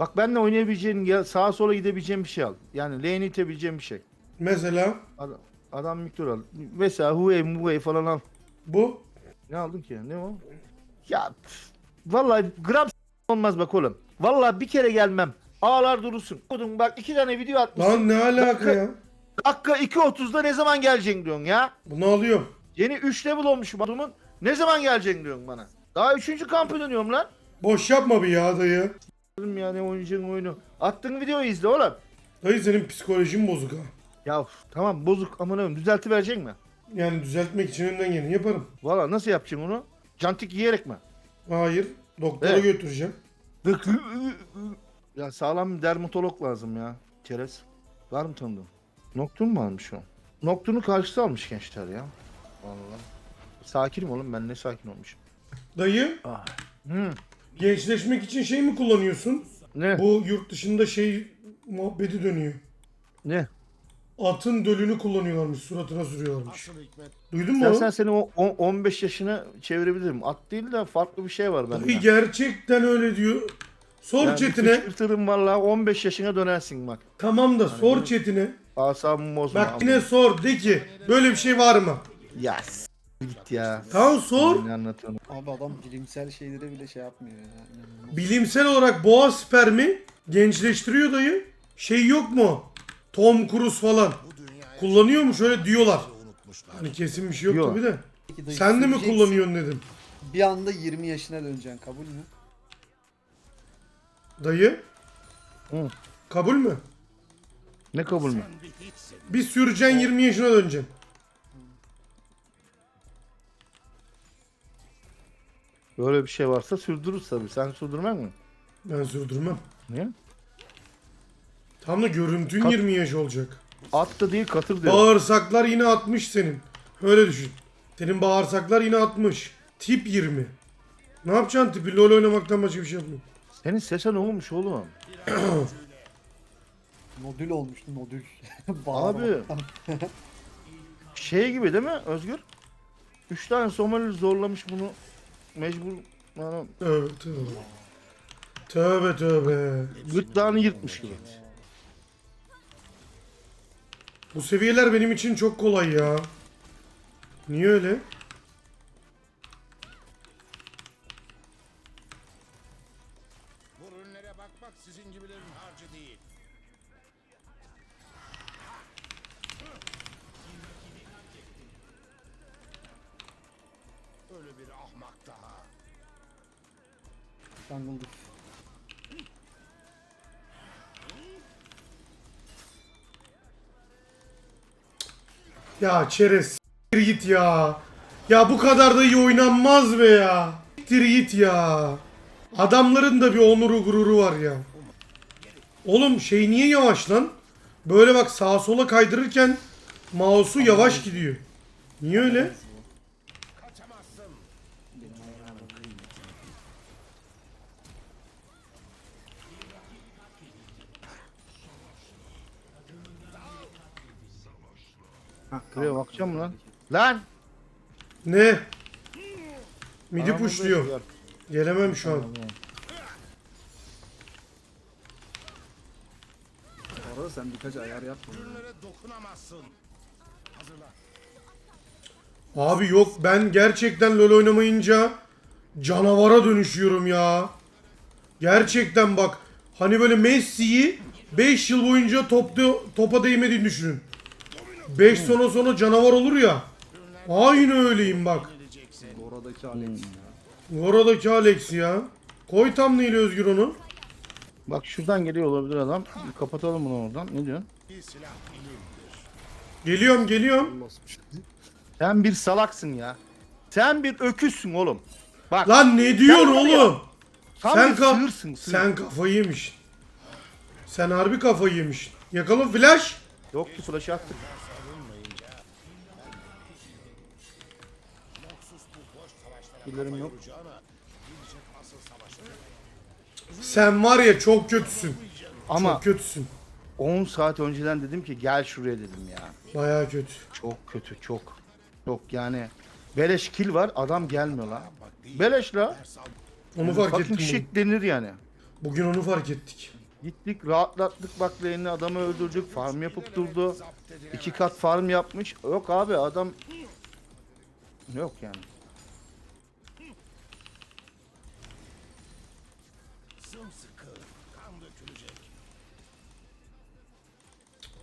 Bak benle oynayabileceğin, ya sağa sola gidebileceğin bir şey al. Yani lane'i itebileceğin bir şey. Mesela Adam, adam miktar al. Mesela Huey, Muey falan al. bu. Ne aldın ki? Ne o? Ya vallahi gram s- olmaz bak oğlum. Vallahi bir kere gelmem. Ağlar durursun. Kodum bak iki tane video atmışsın. Lan ne alaka ya? Dakika 2.30'da ne zaman geleceksin diyorsun ya. Bunu alıyorum. Yeni 3 level olmuşum adamın. Ne zaman geleceksin diyorsun bana. Daha 3. kampı dönüyorum lan. Boş yapma bir ya dayı. Dedim ya ne oynayacaksın oyunu. Attığın videoyu izle oğlum. Dayı senin psikolojin bozuk ha. Ya tamam bozuk ama ne düzelti verecek mi? Yani düzeltmek için önden geleni yaparım. Valla nasıl yapacaksın onu? Cantik yiyerek mi? Hayır. Doktora Evet. götüreceğim. ya sağlam bir dermatolog lazım ya. Çerez. Var mı tanıdığın? Noktun mu almış o? Noktun'u karşısı almış gençler ya. Vallahi. Sakinim oğlum ben ne sakin olmuşum. Dayı Ah. Gençleşmek için şey mi kullanıyorsun? Ne? Bu yurt dışında şey muhabbeti dönüyor. Ne? Atın dölünü kullanıyorlarmış, suratına sürüyorlarmış. Duydun mu? O? seni o, o 15 yaşına çevirebilirim. At değil de farklı bir şey var bende. Dayı gerçekten öyle diyor. Sor Yani chatine. kışkırtırım valla 15 yaşına dönersin bak. Tamam da sor chatine. Asabımı bozma. Bak yine sor de ki böyle bir şey var mı? Ya s- git ya. Tamam sor. Ne? Abi adam bilimsel şeylere bile şey yapmıyor ya. İnanılmaz. Bilimsel olarak boğa spermi gençleştiriyor dayı. Şey yok mu? Tom Cruise falan. Kullanıyor mu? Şöyle diyorlar. Hani kesin bir şey yok, Yok. tabi de. Peki dayı Sen de mi kullanıyorsun dedim. Bir anda 20 yaşına döneceksin kabul mü? Dayı. Hı. Kabul mü? Ne kabul mü? Bir süreceksin 20 yaşına döneceksin. Böyle bir şey varsa sürdürürüz tabii. Sen sürdürmek mi? Ben sürdürmem. Niye? Tam da görüntün Kat- 20 yaş olacak. At da değil katır diyor. Bağırsaklar yine 60 senin. Öyle düşün. Senin bağırsaklar yine 60. Tip 20. Ne yapacaksın tipi? LoL oynamaktan başka bir şey yapmıyor. Senin sese ne olmuş oğlum? Nodül olmuştu nodül. Abi. Şey gibi değil mi Özgür? Üç tane Somali zorlamış bunu. Mecbur yani Tövbe tövbe. Tövbe tövbe. gırtlağını yırtmış gibi. Bu seviyeler benim için çok kolay ya. Niye öyle? Öyle bir ahmak daha. Jungle. Ya çerez s**tir git ya. Ya bu kadar da iyi oynanmaz be ya. S**tir git ya. Adamların da bir onuru gururu var ya. Oğlum şey niye yavaş lan? Böyle bak sağa sola kaydırırken mouse'u yavaş gidiyor. Niye öyle? Buraya bakacağım lan. Lan! Ne? Midi Aramızda pushluyor. Özgür. Gelemem şu an. Bu arada sen birkaç ayar yap. Ürünlere dokunamazsın. Hazırla. Abi yok ben gerçekten LoL oynamayınca canavara dönüşüyorum ya. Gerçekten bak hani böyle Messi'yi 5 yıl boyunca topta, topa değmediğini düşünün. 5 sonra sonra canavar olur ya. Aynı öyleyim bak. Oradaki Alex ya. Oradaki Alex ya. Koy tam neyle Özgür onu. Bak şuradan geliyor olabilir adam. Bir kapatalım bunu oradan. Ne diyorsun? Bir silah ilimdir. Geliyorum geliyorum. Sen bir salaksın ya. Sen bir öküzsün oğlum. Bak Lan ne ya, oğlum? tam sen bir ka- sığırsın. Sığır. Sen kafayı yemişsin. Sen harbi kafayı yemişsin. Yakala flash. Yok ki flash'ı attık. Birilerim yok. Sen var ya çok kötüsün. Ama Çok kötüsün. 10 saat önceden dedim ki gel şuraya dedim ya. Baya kötü. Çok kötü çok. Çok yani. Beleş kill var adam gelmiyor la. Beleş la. Onu fark Fucking ettim. shit denir yani. Bugün onu fark ettik. Gittik rahatlattık bak lane'ini adamı öldürdük. Farm yapıp durdu. İki kat farm yapmış. Yok abi adam... Yok yani.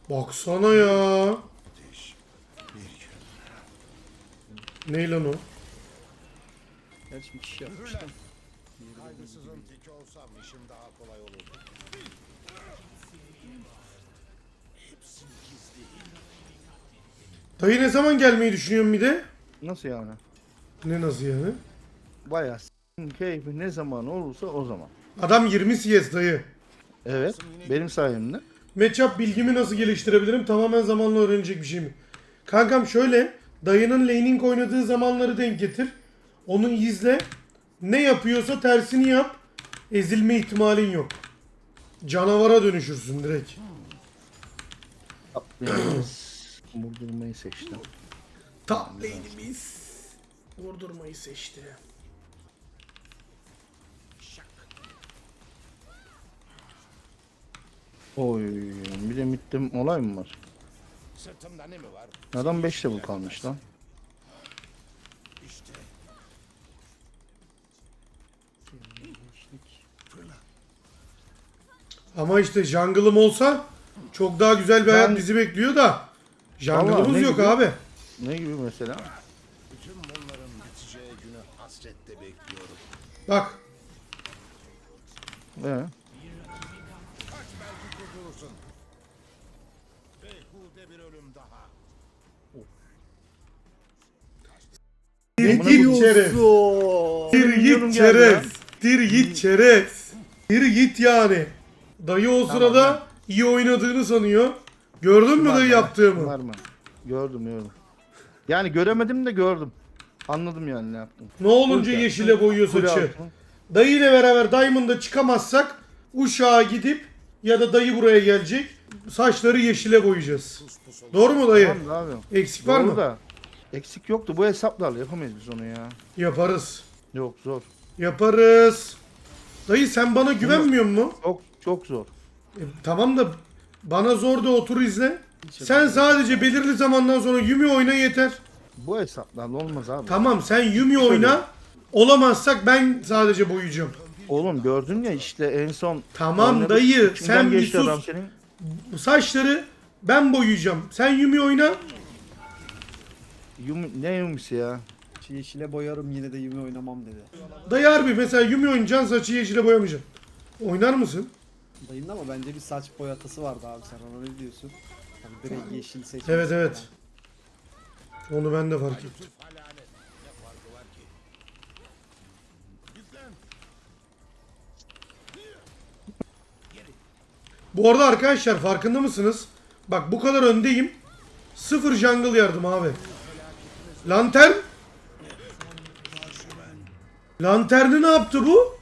Baksana ya. Ne lan o? Gerçi bir. Kaygısızın teki olsam işim daha kolay olurdu. Dayı ne zaman gelmeyi düşünüyorsun bir de? Nasıl yani? Ne nasıl yani? Bayağı s**in keyfi ne zaman olursa o zaman. Adam 20 CS dayı. Evet. Benim sayemde. Matchup bilgimi nasıl geliştirebilirim? Tamamen zamanla öğrenecek bir şey mi? Kankam şöyle. Dayının laning oynadığı zamanları denk getir. Onu izle. Ne yapıyorsa tersini yap. Ezilme ihtimalin yok. Canavara dönüşürsün direkt. Vurdurmayı seçtim. Top lane'imiz. Vurdurmayı seçti. Oy bir de mittim olay mı var? Sırtımda ne mi var? Adam 5 level kalmış lan. İşte. Ama işte jungle'ım olsa çok daha güzel bir hayat Ben- bizi bekliyor da. Vallahi Jungle'ımız yok gibi? abi. Ne gibi mesela? Bütün bunların biteceği günü hasretle bekliyorum. Bak Ee, bir Buna git. Bir Bilmiyorum git çerez. Bir git çerez. Bir git yani. Dayı o sırada lan. iyi oynadığını sanıyor. Gördün mü Var dayı mı? yaptığımı? Var mı? Gördüm gördüm. Yani göremedim de gördüm. Anladım yani ne yaptım. Ne olunca Kule- yeşile boyuyor saçı. Dayı ile beraber Diamond'a çıkamazsak Uşağa gidip ya da dayı buraya gelecek. Saçları yeşile boyayacağız. Pus pus olur. Doğru mu dayı? Tamam abi. Eksik var Doğru mı? da. Eksik yoktu. Bu hesaplarla yapamayız biz onu ya. Yaparız. Yok zor. Yaparız. Dayı sen bana güvenmiyor mu? Çok çok zor. E, tamam da bana zor da otur izle. Sen sadece belirli zamandan sonra Yumi oyna yeter. Bu hesaplarla olmaz abi. Tamam sen Yumi oyna. Olamazsak ben sadece boyayacağım. Oğlum gördün ya işte en son Tamam oynadık, dayı, sen bir sus. adam senin. Bu saçları ben boyayacağım. Sen Yumi oyna. Yum, ne yumisi ya? Şey, Yeşile boyarım yine de Yumi oynamam dedi. Dayı harbi mesela Yumi oynayacaksın saçı yeşile boyamayacaksın. Oynar mısın? Dayının ama bence bir saç boyatası vardı abi sen ona ne diyorsun? Hani direkt yeşil seçmiş. Evet evet. Onu ben de fark ettim. Bu arada arkadaşlar farkında mısınız? Bak bu kadar öndeyim. Sıfır jungle yardım abi. Lantern. Lanterni ne yaptı bu?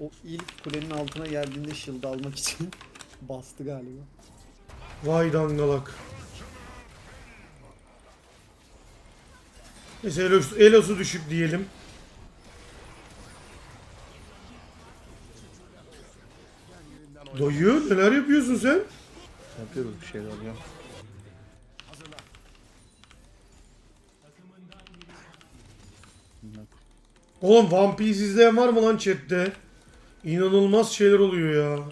O ilk kulenin altına geldiğinde shield almak için bastı galiba. Vay dangalak. Neyse Elos, Elos'u düşük diyelim. Dayı neler yapıyorsun sen? Yapıyoruz bir şeyler ya. Oğlum One Piece izleyen var mı lan chatte? İnanılmaz şeyler oluyor ya.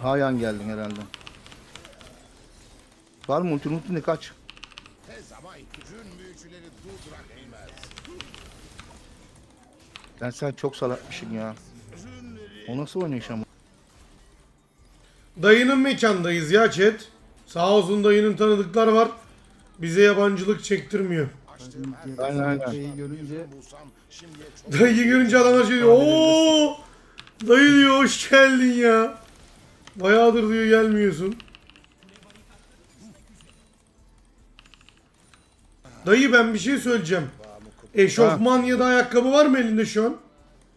Hayan geldin herhalde. Var mı ulti ulti kaç? Ben sen çok salatmışsın ya. O nasıl oynayış ama? Dayının mekandayız ya chat. Sağ olsun dayının tanıdıklar var. Bize yabancılık çektirmiyor. Aynen aynen. Şeyi görünce bulsam şimdiye çok Dayı görünce adamlar şey diyor. Oo! Dayı diyor hoş geldin ya. Bayağıdır diyor gelmiyorsun. Dayı ben bir şey söyleyeceğim. Eşofman ya da ayakkabı var mı elinde şu an?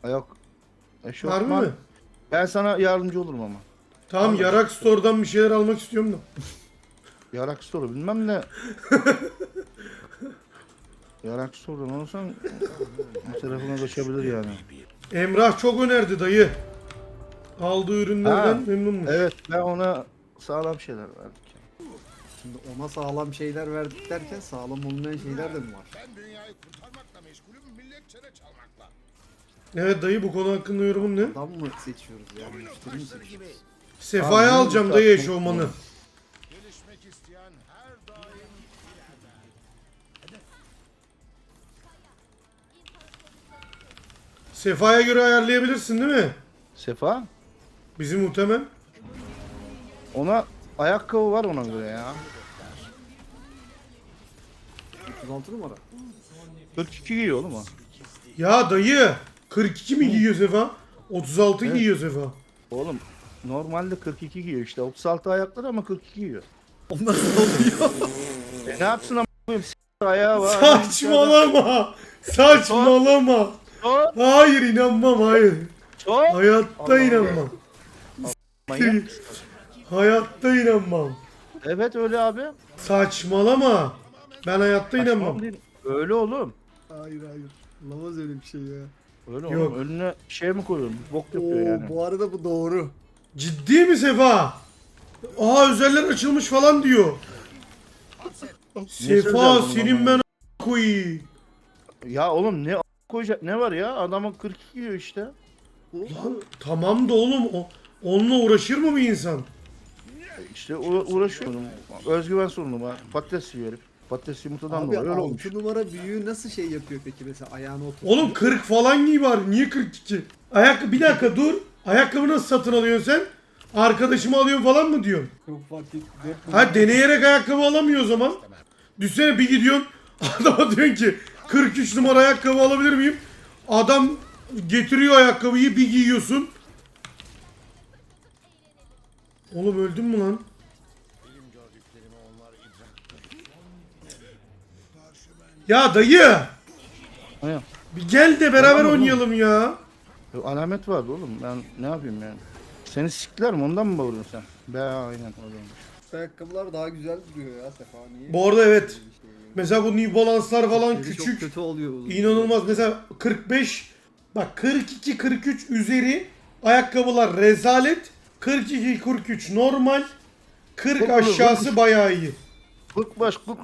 Var Eşofman. mı? Ben sana yardımcı olurum ama. Tamam Yarak Store'dan bir şeyler almak istiyorum da. Yarak storu bilmem ne. Yaraksız oradan olursan bu tarafına kaçabilir yani. Emrah çok önerdi dayı. Aldığı ürünlerden Ha. memnunmuş. Evet ben ona sağlam şeyler verdik. Şimdi ona sağlam şeyler verdik derken sağlam olmayan şeyler de mi var? Ben dünyayı kurtarmakla meşgulüm, millet çene çalmakla. Evet dayı bu konu hakkında yorumun ne? Adam mı seçiyoruz yani müşteri mi seçiyoruz? Sefa'ya alacağım dayı tatlı- eşofmanı. Gelişmek isteyen her daim Sefa'ya göre ayarlayabilirsin değil mi? Sefa Bizim muhtemel. ona ayakkabı var ona göre ya. 36 numara. 42 giyiyor oğlum o. Ya dayı 42 mi giyiyor Sefa? 36 Evet. giyiyor Sefa. Oğlum normalde 42 giyiyor işte 36 ayakları ama 42 giyiyor. O nasıl oluyor? E ne yapsın ama koyayım s- ayağı var. Saçmalama. Saçmalama. Sor, Hayır inanmam hayır. sor. Hayatta Allah inanmam. Manyak? Hayatta inanmam. Evet öyle abi. Saçmalama. Ben hayatta inanmam. Saçma değil. Öyle oğlum. hayır hayır. Olamaz öyle bir şey ya. Öyle Yok. oğlum. Önüne şey mi koyuyorsun? Bok yapıyor Oo, yani. bu arada bu doğru. Ciddi mi Sefa? Aa özeller açılmış falan diyor. Sefa senin ben a- koyayım. Ya oğlum ne a- koyacak ne var ya? Adamın 42 giyiyor işte. Lan tamam da oğlum o onunla uğraşır mı bir insan? İşte uğra- uğraşıyorum. Özgüven sorunu var. Patates yiyor herif. Patates yumurtadan Abi dolayı öyle 6 olmuş. numara büyüğü nasıl şey yapıyor peki mesela ayağına oturuyor? Oğlum 40 falan giy var. Niye 42? Ayakkabı bir dakika dur. Ayakkabı nasıl satın alıyorsun sen? Arkadaşımı alıyorum falan mı diyorsun? Çok Ha deneyerek ayakkabı alamıyor o zaman. Düşsene bir gidiyorsun adama diyorsun ki 43 numara ayakkabı alabilir miyim? Adam getiriyor ayakkabıyı bir giyiyorsun. Oğlum öldün mü lan? Ya dayı bir gel de beraber oynayalım ya. Ya Alamet vardı oğlum. Ben ne yapayım yani? Seni siktiler mi? Ondan mı bağırıyorsun sen? Be aynen. Öyle. Ayakkabılar daha güzel duruyor ya Sefa niye? Bu arada evet. Şey. Mesela bu New Balance'lar falan Çok küçük. kötü oluyor. uzun İnanılmaz. Mesela 45 bak 42 43 üzeri ayakkabılar rezalet. 42 43 normal. 40 Çok aşağısı bayağı iyi. Kırk baş kırk.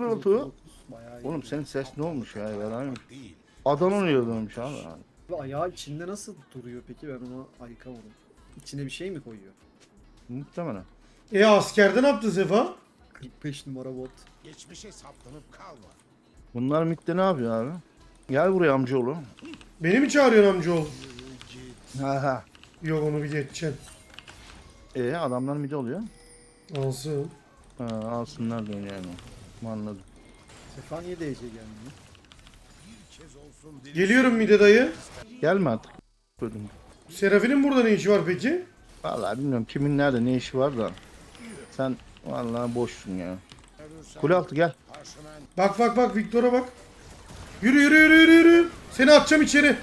Bayağı iyi. Oğlum senin ses ne olmuş ya? Ben Adana oynuyormuş abi. Bu ayağı içinde nasıl duruyor peki ben onu ayıkamadım. İçine bir şey mi koyuyor? Muhtemelen. E askerde ne yaptı Sefa? 45 numara bot. Geçmişe saplanıp kalma. Bunlar MIT'te ne yapıyor abi? Gel buraya amcaoğlu. Beni mi çağırıyorsun amcaoğlu? Ha. Yok onu bir geçeceksin. E adamlar MIT oluyor. Alsın. Ha, alsınlar da yani. Anladım. Sefa niye DC gelmiyor? Geliyorum Mide dayı. Gelme artık. Bölüm. Serafin'in burada ne işi var peki? Vallahi bilmiyorum kimin nerede ne işi var da. Sen vallahi boşsun ya. Kule altı gel. Bak bak bak Viktor'a bak. Yürü yürü yürü yürü yürü. Seni atacağım içeri.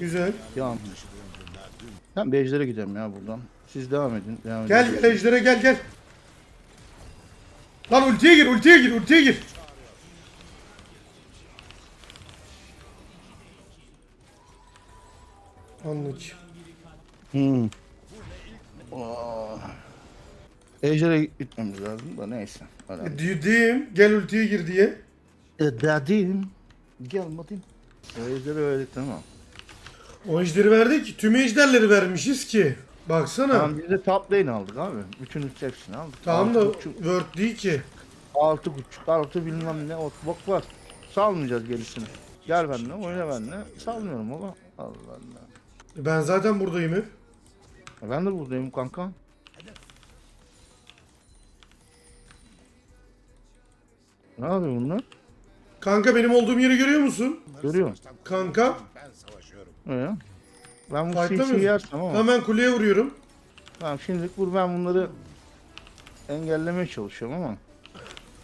Güzel. Devam. Ben Bejder'e gidelim ya buradan. Siz devam edin. Devam edin. Gel gel Ejder'e gel gel. Lan ultiye gir ultiye gir ultiye gir. Anlık. Hmm. Oh. Ejder'e gitmemiz lazım da neyse. E, Dedim gel ultiye gir diye. E, dedim. Gelmedim. Ejder'e öyle tamam. O ejderi verdik. Tüm ejderleri vermişiz ki. Baksana. Tamam, Tamam biz de top lane aldık abi. Bütün hepsini aldık. da Altı buçuk, Word değil ki. altı buçuk, altı bilmem ne ot bok var. Salmayacağız gerisini. Gel benimle, oyna benimle. Salmıyorum ama. Allah Allah. Ben zaten buradayım hep. Ben de buradayım kanka. Ne yapıyor bunlar? Kanka benim olduğum yeri görüyor musun? Görüyorum. Kanka. Öyle. Ben bu Fight'ta CC'yi mıyız? yersem ama. Hemen kuleye vuruyorum. Tamam şimdilik vur ben bunları engellemeye çalışıyorum ama.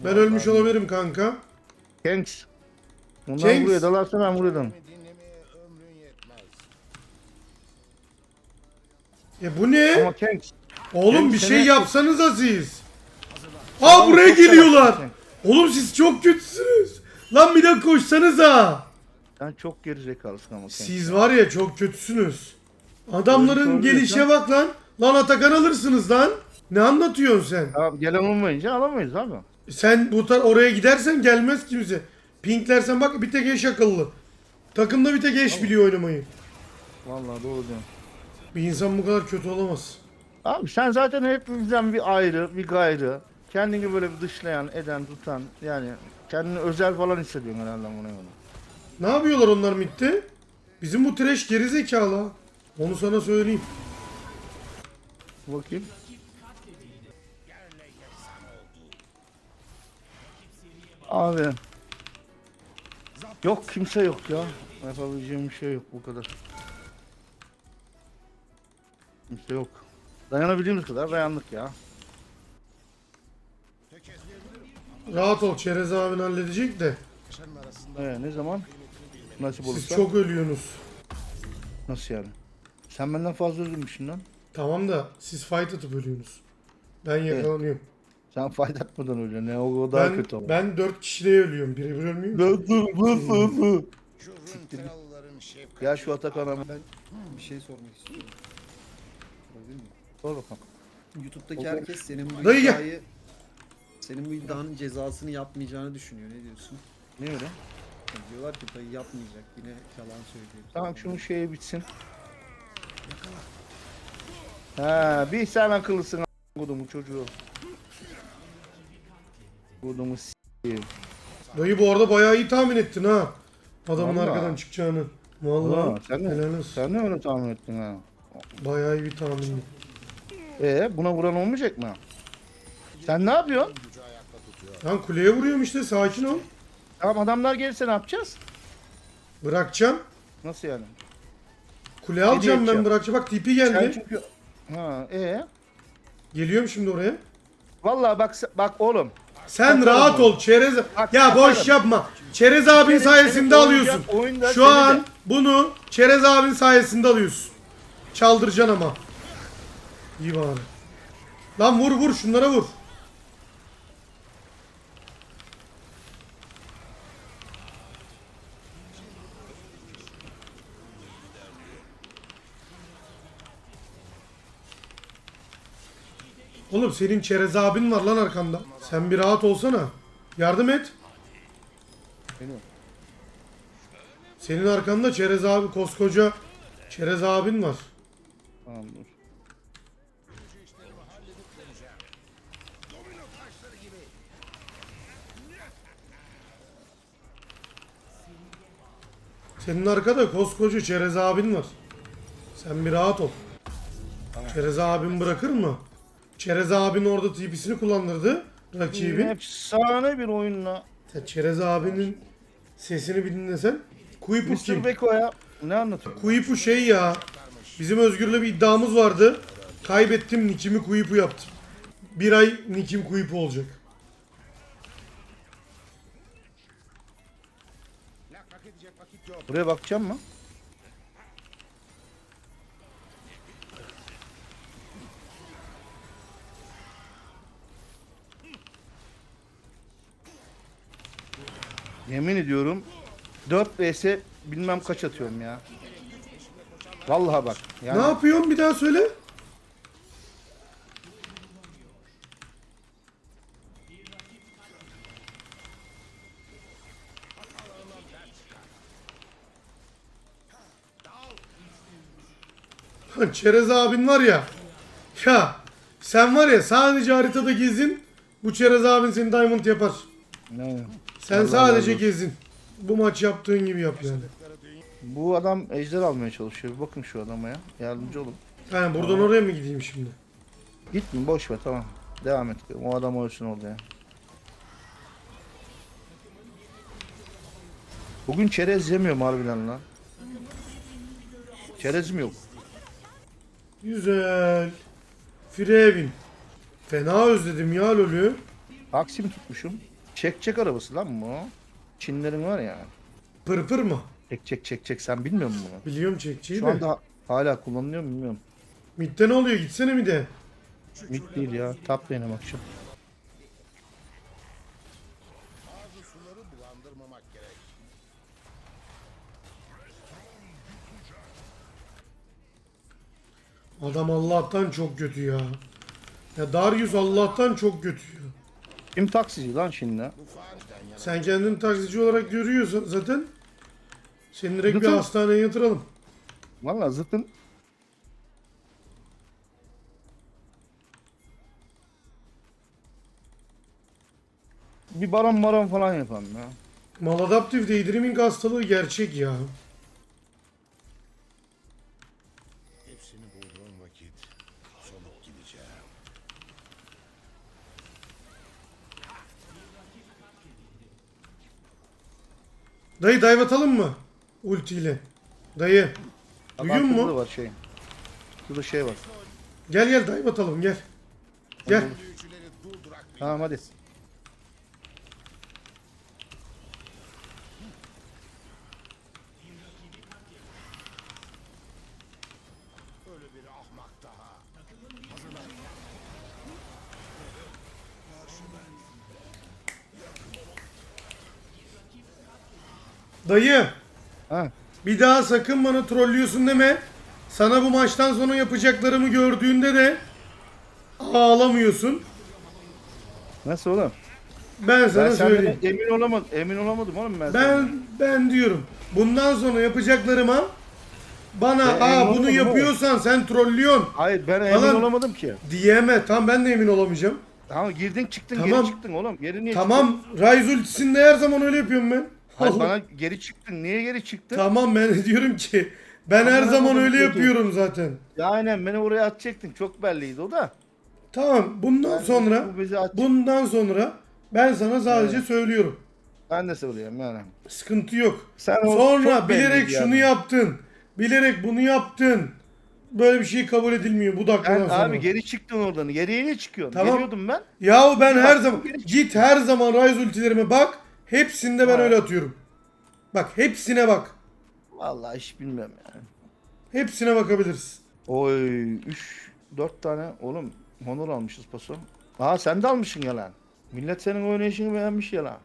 Ben ölmüş olabilirim kanka. Kengs. Bunlar Kengs. buraya dalarsa ben yetmez. E bu ne? Ama Kengs. Oğlum Hem bir seni- şey yapsanıza siz. Aa buraya koşsana, geliyorlar. Oğlum siz çok kötüsünüz. Lan bir de koşsanıza. Sen çok gerizekalısın ama sen. Siz var ya çok kötüsünüz. Adamların gelişe söylüyorsan- bak lan. Lan Atakan alırsınız lan. Ne anlatıyorsun sen? Abi gelen olmayınca alamayız abi. Sen bu tar oraya gidersen gelmez kimse. Pinklersen bak bir tek eş akıllı. Takımda bir tek eş biliyor oynamayı. Vallahi doğru diyorsun. Bir insan bu kadar kötü olamaz. Abi sen zaten hepimizden bir ayrı, bir gayrı. Kendini böyle bir dışlayan, eden, tutan yani kendini özel falan hissediyorsun herhalde buna göre. Ne yapıyorlar onlar midde? Bizim bu trash gerizekalı. Onu sana söyleyeyim. Bakayım. Abi. Yok kimse yok ya. Yapabileceğim bir şey yok bu kadar. Kimse yok. Dayanabildiğimiz kadar dayandık ya. Rahat ol Çerez abin halledecek de. Ee, ne zaman? Nasip Siz olursa. çok ölüyorsunuz. Nasıl yani? Sen benden fazla üzülmüşsün lan. Tamam da siz fight atıp ölüyorsunuz. Ben yakalanıyorum. Sen fayda etmeden öyle ne o, o daha Ben, kötü ama. ben 4 kişiliğe ölüyorum. Biri bir ölmüyor. ki. Nasıl nasıl? Rüntralıların şefkati. Ya şu Atakan'a Ben bir şey sormak istiyorum. Sorabilir miyim? sor bakalım. YouTube'daki herkes senin bu Dayı gel. iddiayı senin bu iddianın cezasını yapmayacağını düşünüyor. Ne diyorsun? Ne öyle? Diyorlar ki dayı yapmayacak. Yine yalan söylüyor. Tamam şunun şeyi bitsin. Ha, bir sen akıllısın kodumu çocuğu. Kodumu s**eyim. Dayı bu arada bayağı iyi tahmin ettin ha. Adamın Vallahi. arkadan çıkacağını. Vallahi. Aa, sen, helal ne, olsun. sen ne öyle tahmin ettin ha? Bayağı iyi bir tahmin. Ee, buna vuran olmayacak mı? Sen ne yapıyorsun? Lan kuleye vuruyorum işte sakin ol. Tamam adamlar gelirse ne yapacağız? Bırakacağım. Nasıl yani? Kule alacağım ben edeceğim? bırakacağım. Bak tipi Sen geldi. çünkü... Ha, ee? Geliyorum şimdi oraya. Vallahi bak bak oğlum. Sen Bakarım rahat ben. ol Çerez. Bak, Ya boş bakarım. yapma. Çerez abin Senin- sayesinde senin alıyorsun. oyunda Şu seni an de- bunu Çerez abin sayesinde alıyorsun. Çaldıracaksın ama. İyi bari. Lan vur vur şunlara vur. Oğlum senin Çerez abin var lan arkanda. Sen bir rahat olsana. Yardım et. Benim. Senin arkanda Çerez abi koskoca Çerez abin var. Tamam dur. Senin arkada koskoca Çerez abin var. Sen bir rahat ol. Çerez abin bırakır mı? Çerez abin orada TP'sini kullandırdı. Rakibin. Efsane bir oyunla. Sen Çerez abinin sesini bir dinlesen. Kuipu kim? Mr. Beko ya. Ne anlatıyor? Kuipu şey ya. Bizim Özgür'le bir iddiamız vardı. Kaybettim nickimi Kuipu yaptım. Bir ay nickim Kuipu olacak. Buraya bakacağım mı? Yemin ediyorum 4 vs bilmem kaç atıyorum ya. Vallahi bak. Yani Ne yapıyorsun bir daha söyle. Çerez abin var ya. Ya sen var ya sadece haritada gezin. Bu Çerez abin seni diamond yapar. Ne- Sen Allah sadece olsun. gezin. Bu maç yaptığın gibi yap yani. Bu adam ejder almaya çalışıyor. Bir bakın şu adama ya. Yardımcı olun. Yani buradan oraya mı gideyim şimdi? Gitme boş ver tamam. Devam et. O adam ölsün orada ya. Bugün çerez yemiyorum harbiden lan. Çerezim yok. Güzel. Frevin. Fena özledim ya LoL'ü. Taksim tutmuşum. Çek çek arabası lan bu. Çinlerin var ya. Pırpır mı? Çek çek çek çek sen bilmiyor musun bunu? Biliyorum çekçiyi Şu de. anda hala kullanılıyor mu bilmiyorum. Mid'de ne oluyor? Gitsene mid'e. Mid değil ya. Bazı suları bulandırmamak gerek. Adam Allah'tan çok kötü ya. Ya Darius Allah'tan çok kötü ya. Kim taksici lan şimdi? Sen kendini taksici olarak görüyorsan zaten seni direkt bir Zıtın. hastaneye yatıralım. Valla zıtın. Bir baron baron falan yapalım ya. Maladaptif Daydreaming hastalığı gerçek ya. Dayı dive atalım mı? Ultiyle. Dayı. Duyuyor mu? var şey. Şurada şey var. Gel gel dive atalım gel. Gel. Tamam hadi. ölü bir ahmak daha. Dayı. Ha. Bir daha sakın bana trollüyorsun deme. Sana bu maçtan sonra yapacaklarımı gördüğünde de ağlamıyorsun. Nasıl oğlum? Ben sana Ben söyleyeyim. emin olamadım. Emin olamadım oğlum ben. Ben senden. ben diyorum. Bundan sonra yapacaklarıma bana Ben aa bunu yapıyorsan sen trollüyorsun Hayır ben emin Falan- olamadım ki. diyeme. Tam ben de emin olamayacağım. Tamam girdin çıktın Tamam. geri çıktın oğlum. Geri niye Tamam Ryze ultisinde her zaman öyle yapıyorum ben. Hayır, bana geri çıktın. Niye geri çıktın? Tamam ben diyorum ki ben her zaman öyle çocuğu. yapıyorum zaten. Ya aynen beni oraya atacaktın. Çok belliydi o da. Tamam bundan Ben- sonra bu bizi atacak. bundan sonra ben sana sadece söylüyorum. Ben de söylüyorum yani. Sıkıntı yok. Sen o Sonra çok bilerek belliydi şunu yani. yaptın. Bilerek bunu yaptın. Böyle bir şey kabul edilmiyor bu dakikadan Ben sonra. abi geri çıktın oradan. Geriye niye çıkıyorsun? Tamam. Geliyordum ben. Yahu ben her zaman git her zaman Ryze ultilerime bak. Hepsinde ben öyle atıyorum. Bak hepsine bak. Vallahi hiç bilmiyorum yani. Hepsine bakabiliriz. Oy 3 4 tane oğlum honor almışız paso. Aa sen de almışsın ya lan. Millet senin oynayışını beğenmiş ya lan.